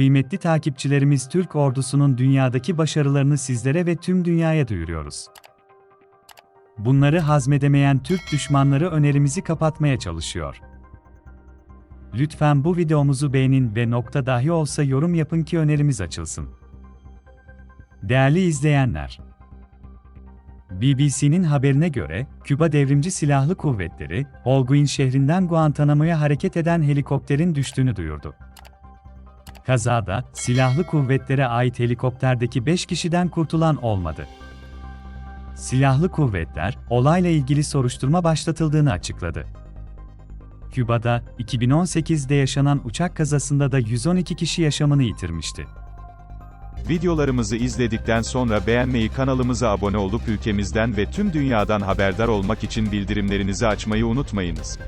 Kıymetli takipçilerimiz Türk ordusunun dünyadaki başarılarını sizlere ve tüm dünyaya duyuruyoruz. Bunları hazmedemeyen Türk düşmanları önerimizi kapatmaya çalışıyor. Lütfen bu videomuzu beğenin ve nokta dahi olsa yorum yapın ki önerimiz açılsın. Değerli izleyenler, BBC'nin haberine göre, Küba Devrimci Silahlı Kuvvetleri, Holguin şehrinden Guantanamo'ya hareket eden helikopterin düştüğünü duyurdu. Kazada, silahlı kuvvetlere ait helikopterdeki 5 kişiden kurtulan olmadı. Silahlı kuvvetler, olayla ilgili soruşturma başlatıldığını açıkladı. Küba'da, 2018'de yaşanan uçak kazasında da 112 kişi yaşamını yitirmişti. Videolarımızı izledikten sonra beğenmeyi kanalımıza abone olup ülkemizden ve tüm dünyadan haberdar olmak için bildirimlerinizi açmayı unutmayınız.